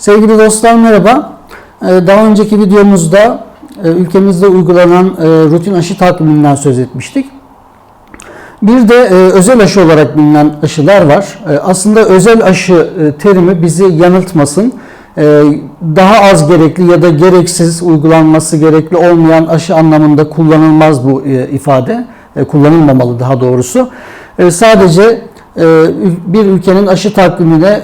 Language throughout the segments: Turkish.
Sevgili dostlar merhaba. Ee, Daha önceki videomuzda e, ülkemizde uygulanan e, rutin aşı takviminden söz etmiştik. Bir de e, özel aşı olarak bilinen aşılar var. Aslında özel aşı terimi bizi yanıltmasın. Daha az gerekli ya da gereksiz uygulanması gerekli olmayan aşı anlamında kullanılmaz bu ifade. Kullanılmamalı daha doğrusu. Sadece bir ülkenin aşı takvimine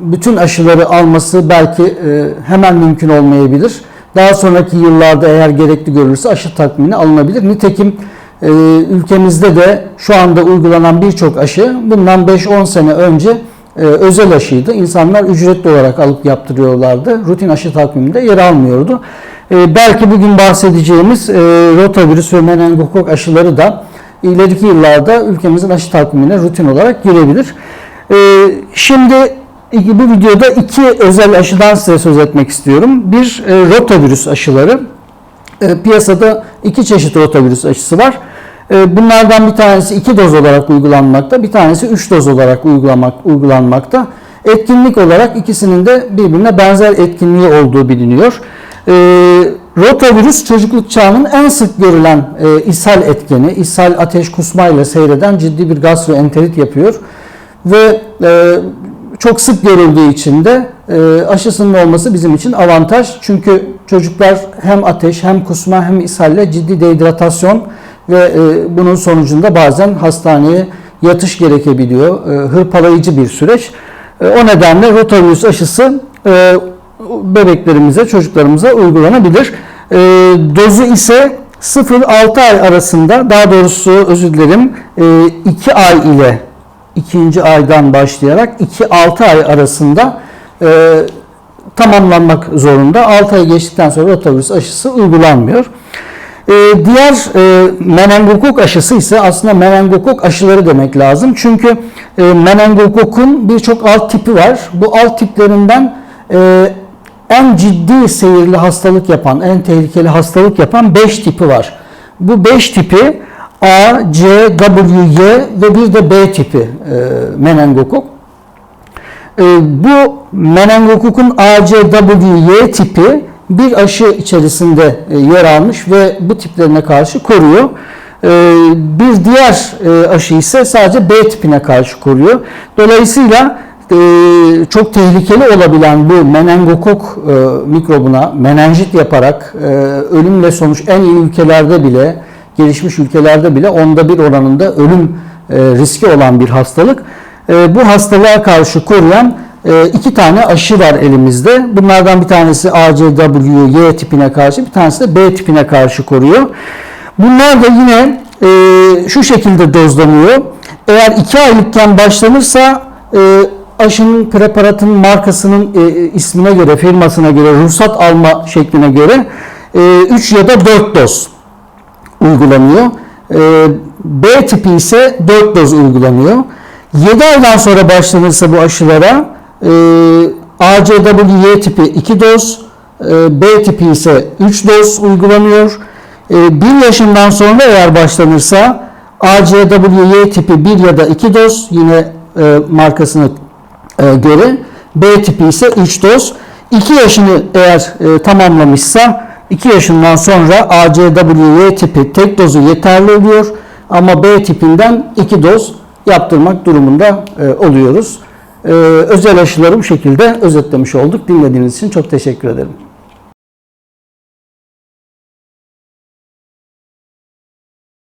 bütün aşıları alması belki e, hemen mümkün olmayabilir. Daha sonraki yıllarda eğer gerekli görülürse aşı takvimine alınabilir. Nitekim e, ülkemizde de şu anda uygulanan birçok aşı bundan 5-10 sene önce e, özel aşıydı. İnsanlar ücretli olarak alıp yaptırıyorlardı. Rutin aşı takviminde yer almıyordu. Belki bugün bahsedeceğimiz e, rotavirüs ve meningokok aşıları da ileriki yıllarda ülkemizin aşı takvimine rutin olarak girebilir. Şimdi Bu videoda iki özel aşıdan size söz etmek istiyorum. Bir e, rotavirüs aşıları. E, piyasada iki çeşit rotavirüs aşısı var. E, bunlardan bir tanesi iki doz olarak uygulanmakta, bir tanesi üç doz olarak uygulamak, uygulanmakta. Etkinlik olarak ikisinin de birbirine benzer etkinliği olduğu biliniyor. E, rotavirüs çocukluk çağının en sık görülen e, ishal etkeni, ishal ateş kusmayla seyreden ciddi bir gastroenterit yapıyor ve e, çok sık görüldüğü için de e, aşısının olması bizim için avantaj. Çünkü çocuklar hem ateş hem kusma hem ishalle ciddi dehidratasyon ve e, bunun sonucunda bazen hastaneye yatış gerekebiliyor. E, hırpalayıcı bir süreç. E, o nedenle rotavirüs aşısı e, bebeklerimize, çocuklarımıza uygulanabilir. E, dozu ise 0-6 ay arasında, daha doğrusu özür dilerim, 2 ay ile ikinci aydan başlayarak 2-6 ay arasında e, tamamlanmak zorunda. 6 ay geçtikten sonra rotavirüs aşısı uygulanmıyor. E, diğer e, menengokok aşısı ise aslında menengokok aşıları demek lazım. Çünkü e, menengokokun birçok alt tipi var. Bu alt tiplerinden e, en ciddi seyirli hastalık yapan, en tehlikeli hastalık yapan 5 tipi var. Bu 5 tipi A, C, W, Y ve bir de B tipi e, menengokok. E, bu menengokokun A, C, W, Y tipi bir aşı içerisinde e, yer almış ve bu tiplerine karşı koruyor. E, bir diğer e, aşı ise sadece B tipine karşı koruyor. Dolayısıyla e, çok tehlikeli olabilen bu menengokok e, mikrobuna menenjit yaparak e, ölümle sonuç en iyi ülkelerde bile gelişmiş ülkelerde bile onda bir oranında ölüm e, riski olan bir hastalık. E, bu hastalığa karşı koruyan e, iki tane aşı var elimizde. Bunlardan bir tanesi ACW Y tipine karşı, bir tanesi de B tipine karşı koruyor. Bunlar da yine şu şekilde dozlanıyor. Eğer 2 aylıkken başlanırsa aşının preparatın markasının ismine göre, firmasına göre, ruhsat alma şekline göre 3 ya da 4 doz uygulanıyor. Ee, B tipi ise 4 doz uygulanıyor. 7 aydan sonra başlanırsa bu aşılara e, ACWY tipi 2 doz, e, B tipi ise 3 doz uygulanıyor. 1 yaşından sonra eğer başlanırsa ACWY tipi 1 ya da 2 doz yine e, markasına göre B tipi ise 3 doz. 2 yaşını eğer tamamlamışsa 2 yaşından sonra ACWY tipi tek dozu yeterli oluyor ama B tipinden 2 doz yaptırmak durumunda e, oluyoruz. E, özel aşıları bu şekilde özetlemiş olduk. Dinlediğiniz için çok teşekkür ederim.